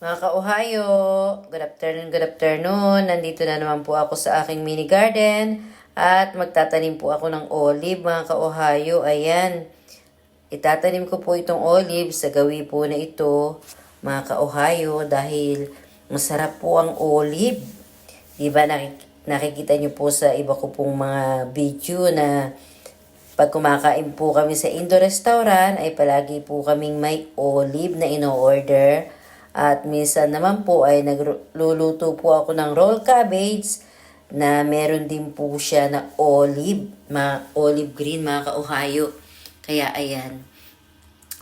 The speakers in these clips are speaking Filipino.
Mga ka-Ohio, good afternoon, good afternoon. Nandito na naman po ako sa aking mini garden at magtatanim po ako ng olive, mga ka-Ohio. Ayan, itatanim ko po itong olive sa gawi po na ito, mga ka-Ohio, dahil masarap po ang olive. Diba nakik- nakikita niyo po sa iba ko pong mga video na pag kumakain po kami sa Indo restaurant ay palagi po kaming may olive na ino-order. At minsan naman po ay nagluluto po ako ng roll cabbage na meron din po siya na olive, mga olive green, mga ka-Ohio. Kaya ayan,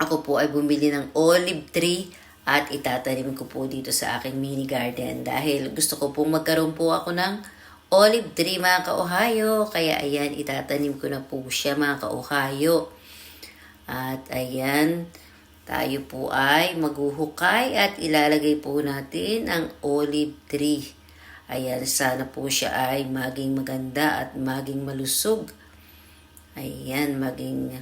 ako po ay bumili ng olive tree at itatanim ko po dito sa aking mini garden dahil gusto ko pong magkaroon po ako ng olive tree mga ka-Ohio. Kaya ayan, itatanim ko na po siya mga ka-Ohio. At ayan, tayo po ay maghuhukay at ilalagay po natin ang olive tree. Ayan, sana po siya ay maging maganda at maging malusog. Ayan, maging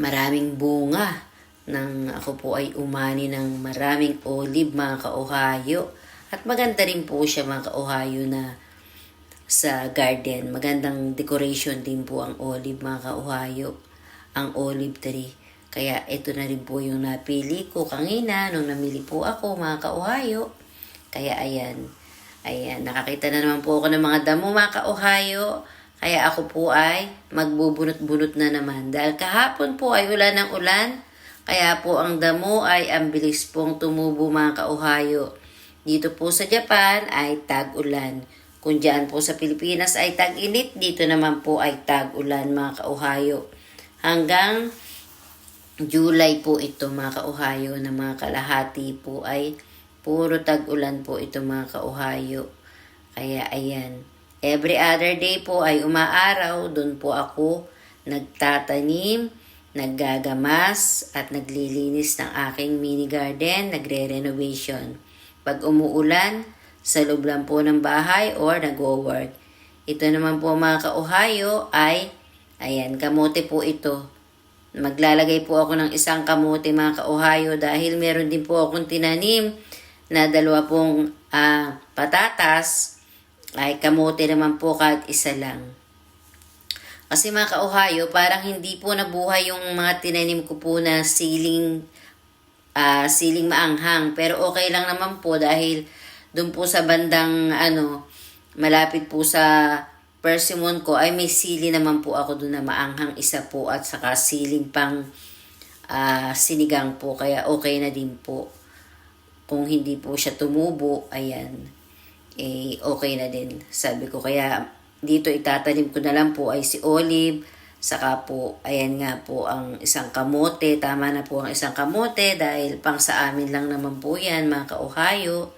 maraming bunga nang ako po ay umani ng maraming olive mga ka-Ohio. At maganda rin po siya mga ka-Ohio na sa garden. Magandang decoration din po ang olive mga ka-Ohio. Ang olive tree. Kaya ito na rin po yung napili ko kanina nung namili po ako mga ka-Ohio. Kaya ayan. Ayan, nakakita na naman po ako ng mga damo mga ka-Ohio. Kaya ako po ay magbubunot-bunot na naman. Dahil kahapon po ay ulan ng ulan. Kaya po ang damo ay ang bilis pong tumubo mga ka-Ohio. Dito po sa Japan ay tag-ulan. Kung dyan po sa Pilipinas ay tag-init, dito naman po ay tag-ulan mga ka-Ohio. Hanggang July po ito mga ka-Ohio na mga kalahati po ay puro tag-ulan po ito mga ka-Ohio. Kaya ayan, every other day po ay umaaraw, doon po ako nagtatanim, naggagamas at naglilinis ng aking mini garden, nagre-renovation. Pag umuulan, sa loob lang po ng bahay or nag-work. Ito naman po mga ka-Ohio ay, ayan, kamote po ito. Maglalagay po ako ng isang kamote mga ka-Ohio dahil meron din po akong tinanim na dalawa pong ah, patatas ay kamote naman po kahit isa lang. Kasi mga ka-Ohio, parang hindi po nabuhay yung mga tinanim ko po na siling ah siling maanghang. Pero okay lang naman po dahil doon po sa bandang ano, malapit po sa persimmon ko ay may sili naman po ako doon na maanghang isa po at saka siling pang ah, sinigang po. Kaya okay na din po. Kung hindi po siya tumubo, ayan, eh okay na din. Sabi ko kaya dito itatanim ko na lang po ay si olive, saka po, ayan nga po ang isang kamote. Tama na po ang isang kamote dahil pang sa amin lang naman po yan, mga ka-Ohio.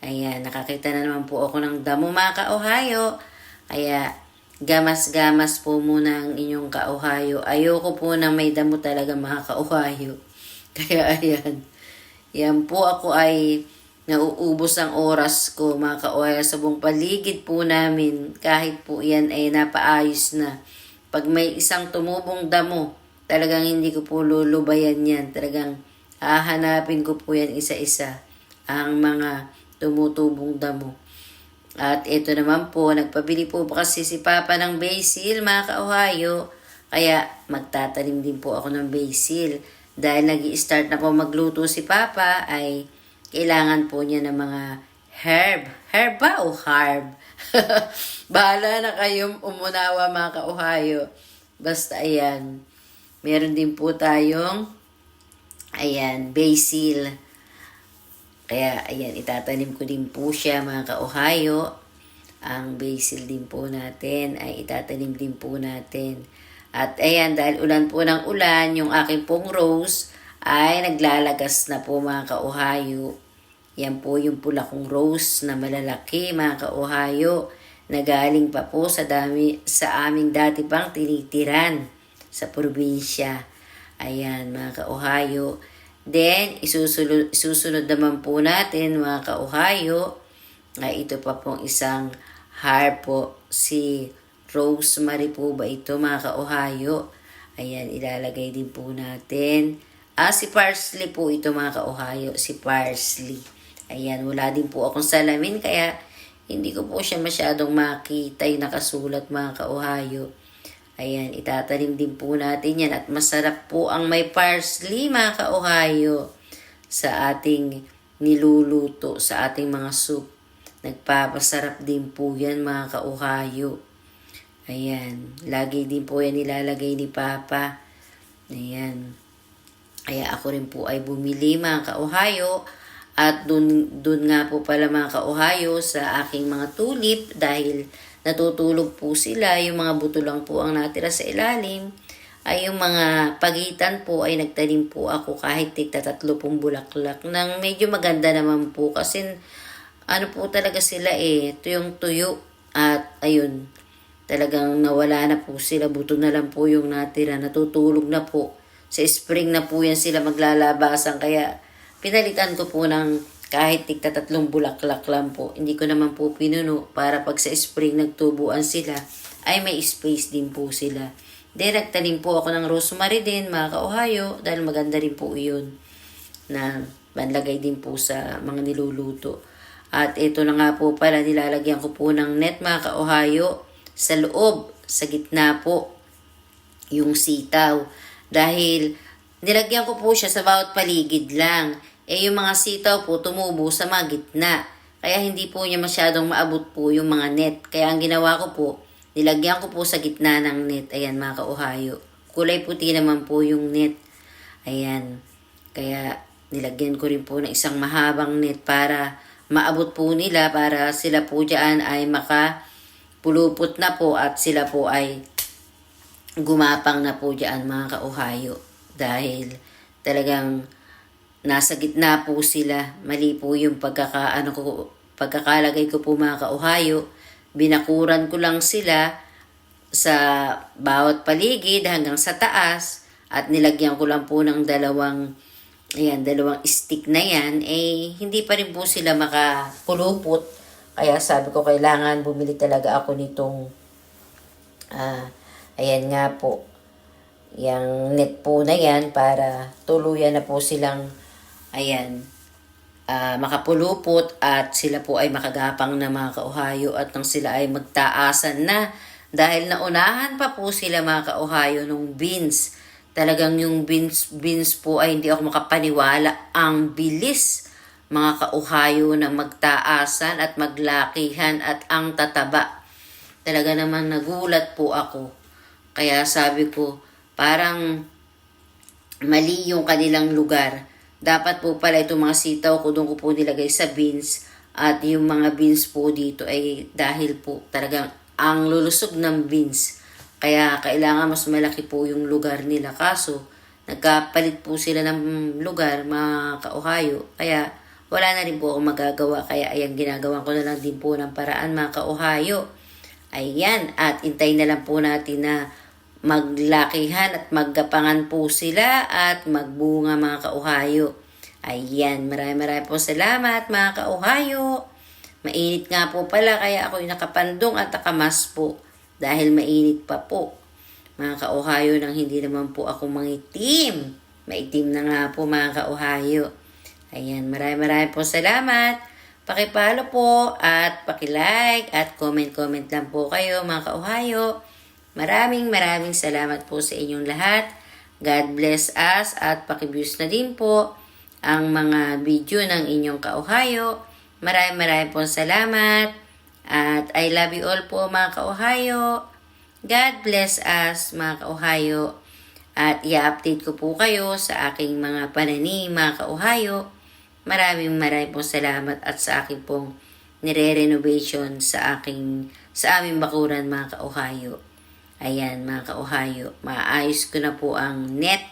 Ayan, nakakita na naman po ako ng damo mga ka-Ohio. Kaya, gamas-gamas po muna ang inyong ka-Ohio. Ayoko po na may damo talaga mga ka-Ohio. Kaya ayan, yan po ako ay nauubos ang oras ko mga ka-Ohio sa buong paligid po namin. Kahit po yan ay napaayos na. Pag may isang tumubong damo, talagang hindi ko po lulubayan yan. Talagang hahanapin ko po yan isa-isa. Ang mga tumutubong damo. At ito naman po, nagpabili po kasi si Papa ng basil, mga ka-Ohio. Kaya magtatanim din po ako ng basil. Dahil nag start na po magluto si Papa, ay kailangan po niya ng mga herb. Herb ba o herb? Bahala na kayong umunawa mga ka-Ohio. Basta ayan. Meron din po tayong ayan, basil. Kaya, ayan, itatanim ko din po siya, mga ka-Ohio. Ang basil din po natin ay itatanim din po natin. At ayan, dahil ulan po ng ulan, yung aking pong rose ay naglalagas na po mga ka-Ohio. Yan po yung pula kong rose na malalaki, mga ka-Ohio, na galing pa po sa, dami, sa aming dati pang tinitiran sa probinsya. Ayan, mga ka-Ohio. Then, isusunod, isusunod naman po natin, mga ka-Ohio, ay ito pa pong isang harp po, si Rosemary po ba ito, mga ka-Ohio. Ayan, ilalagay din po natin Ah, si Parsley po ito mga ka-Ohio. Si Parsley. Ayan, wala din po akong salamin kaya hindi ko po siya masyadong makita yung nakasulat mga ka-Ohio. Ayan, itatanim din po natin yan at masarap po ang may parsley mga ka-Ohio sa ating niluluto, sa ating mga soup. Nagpapasarap din po yan mga ka-Ohio. Ayan, lagi din po yan nilalagay ni Papa. Ayan. Kaya ako rin po ay bumili mga ka-Ohio at dun, dun nga po pala mga ka-Ohio sa aking mga tulip dahil natutulog po sila, yung mga buto lang po ang natira sa ilalim ay yung mga pagitan po ay nagtanim po ako kahit tigta tatlo pong bulaklak nang medyo maganda naman po kasi ano po talaga sila eh, ito yung tuyo at ayun, talagang nawala na po sila, buto na lang po yung natira, natutulog na po. Sa spring na po yan sila maglalabasan kaya pinalitan ko po ng kahit tigta tatlong bulaklak lang po. Hindi ko naman po pinuno para pag sa spring nagtubuan sila ay may space din po sila. Then nagtanim po ako ng rosemary din mga ka-Ohio dahil maganda rin po yun na panlagay din po sa mga niluluto. At ito na nga po pala nilalagyan ko po ng net mga ka-Ohio sa loob, sa gitna po yung sitaw. Dahil nilagyan ko po siya sa bawat paligid lang. Eh yung mga sitaw po tumubo sa mga gitna. Kaya hindi po niya masyadong maabot po yung mga net. Kaya ang ginawa ko po, nilagyan ko po sa gitna ng net. Ayan mga ka-Ohio. Kulay puti naman po yung net. Ayan. Kaya nilagyan ko rin po ng isang mahabang net para maabot po nila para sila po dyan ay makapulupot na po at sila po ay gumapang na po dyan mga ka-Ohio dahil talagang nasa gitna po sila. Mali po yung pagkaka, ano ko, pagkakalagay ko po mga ka-Ohio. Binakuran ko lang sila sa bawat paligid hanggang sa taas at nilagyan ko lang po ng dalawang ayan, dalawang stick na yan, eh, hindi pa rin po sila makapulupot. Kaya sabi ko, kailangan bumili talaga ako nitong ah, Ayan nga po. Yang net po na yan para tuluyan na po silang ayan ah, makapulupot at sila po ay makagapang na mga kauhayo at nang sila ay magtaasan na dahil naunahan pa po sila mga kauhayo nung beans. Talagang yung beans, beans po ay hindi ako makapaniwala. Ang bilis mga kauhayo na magtaasan at maglakihan at ang tataba. Talaga naman nagulat po ako. Kaya sabi ko, parang mali yung kanilang lugar. Dapat po pala itong mga sitaw ko doon ko po nilagay sa beans at yung mga beans po dito ay dahil po talagang ang lulusog ng beans. Kaya kailangan mas malaki po yung lugar nila. Kaso, nagkapalit po sila ng lugar, mga ka-Ohio. Kaya wala na rin po ako magagawa. Kaya ayan, ginagawa ko na lang din po ng paraan mga ka-Ohio. Ayan, at intay na lang po natin na maglakihan at maggapangan po sila at magbunga mga kauhayo. Ayan, maraming maraming po salamat mga kauhayo. Mainit nga po pala kaya ako yung nakapandong at nakamas po dahil mainit pa po. Mga kauhayo nang hindi naman po ako mangitim. Maitim na nga po mga kauhayo. Ayan, maraming maraming po salamat. Pakipalo po at pakilike at comment-comment lang po kayo mga kauhayo. Maraming maraming salamat po sa inyong lahat. God bless us at pakiviews na din po ang mga video ng inyong kauhayo. Maraming maraming po salamat. At I love you all po mga kauhayo. God bless us mga kauhayo. At i-update ko po kayo sa aking mga pananim mga kauhayo. Maraming maraming po salamat at sa aking pong nire-renovation sa aking sa aming bakuran mga kauhayo. Ayan, mga ka-Ohio. Maayos ko na po ang net,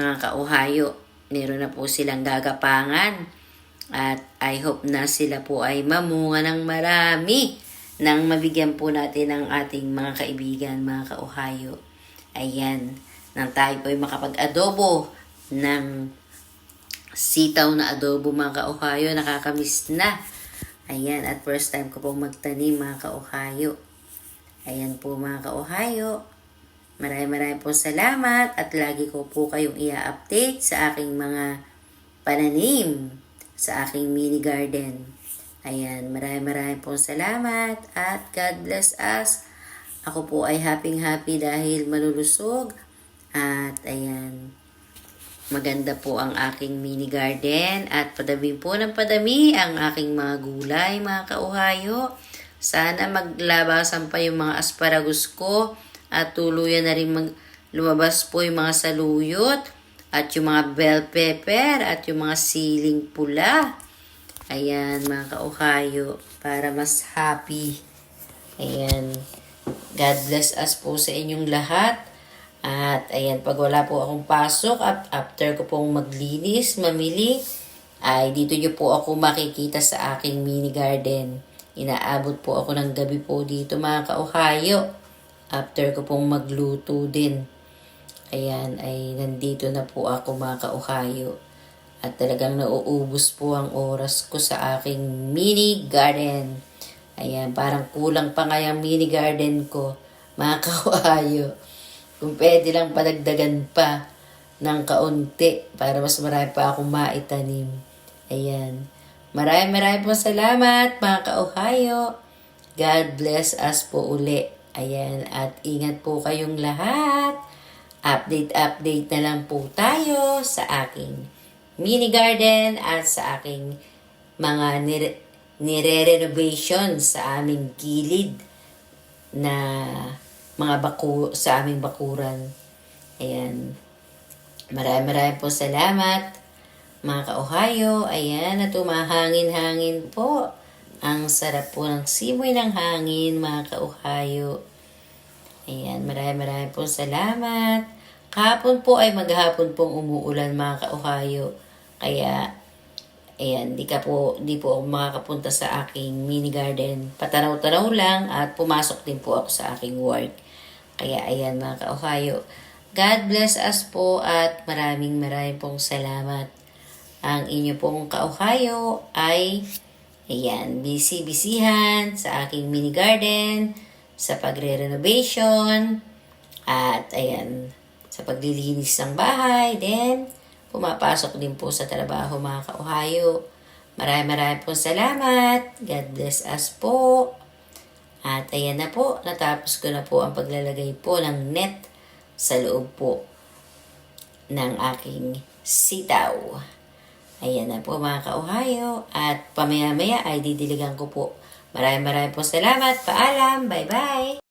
mga ka-Ohio. Meron na po silang gagapangan. At I hope na sila po ay mamunga ng marami nang mabigyan po natin ng ating mga kaibigan, mga ka-Ohio. Ayan, nang tayo po ay makapag-adobo ng sitaw na adobo, mga ka-Ohio. Nakakamiss na. Ayan, at first time ko pong magtanim, mga ka-Ohio. Ayan po mga ka-Ohio. Maraming maraming po salamat at lagi ko po kayong i-update sa aking mga pananim sa aking mini garden. Ayan, maraming maraming po salamat at God bless us. Ako po ay happy happy dahil malulusog at ayan, maganda po ang aking mini garden at padami po ng padami ang aking mga gulay, mga kauhayo. Sana maglabasan pa yung mga asparagus ko at tuluyan na rin mag, lumabas po yung mga saluyot at yung mga bell pepper at yung mga siling pula. Ayan, mga kauhayo, para mas happy. Ayan. God bless us po sa inyong lahat. At ayan, pag wala po akong pasok, at after ko pong maglinis, mamili, ay dito nyo po ako makikita sa aking mini garden. Inaabot po ako ng gabi po dito mga kauhayo. After ko pong magluto din. Ayan, ay nandito na po ako mga kauhayo. At talagang nauubos po ang oras ko sa aking mini garden. Ayan, parang kulang pa nga yung mini garden ko, mga kauhayo. Kung pwede lang padagdagan pa ng kaunti para mas marami pa akong maitanim. Ayan. Maraming maraming po salamat mga kauhayo. God bless us po uli. Ayan. At ingat po kayong lahat. Update, update na lang po tayo sa aking mini garden at sa aking mga nire- nire-renovation sa aming gilid na mga baku sa aming bakuran. Ayan. Maraming maraming po salamat. Mga ka-Ohio, ayan, at tumahangin-hangin po. Ang sarap po ng simoy ng hangin, mga ka-Ohio. Ayan, maraming maraming po salamat. Kahapon po ay maghapon pong umuulan, mga ka-Ohio. Kaya, ayan, di, ka po, di po ako makakapunta sa aking mini garden. Patanaw-tanaw lang at pumasok din po ako sa aking work. Kaya, ayan, mga ka-Ohio. God bless us po at maraming maraming pong salamat. Ang inyo pong kauhayo ay ayan, busy-busyhan sa aking mini garden, sa pagre-renovation, at ayan, sa paglilinis ng bahay, then pumapasok din po sa trabaho mga kauhayo. Maraming maraming pong salamat. God bless us po. At ayan na po, natapos ko na po ang paglalagay po ng net sa loob po ng aking sitaw. Ayan na po mga kauhayo. At pamaya-maya ay didiligan ko po. Maraming maraming po salamat. Paalam. Bye-bye.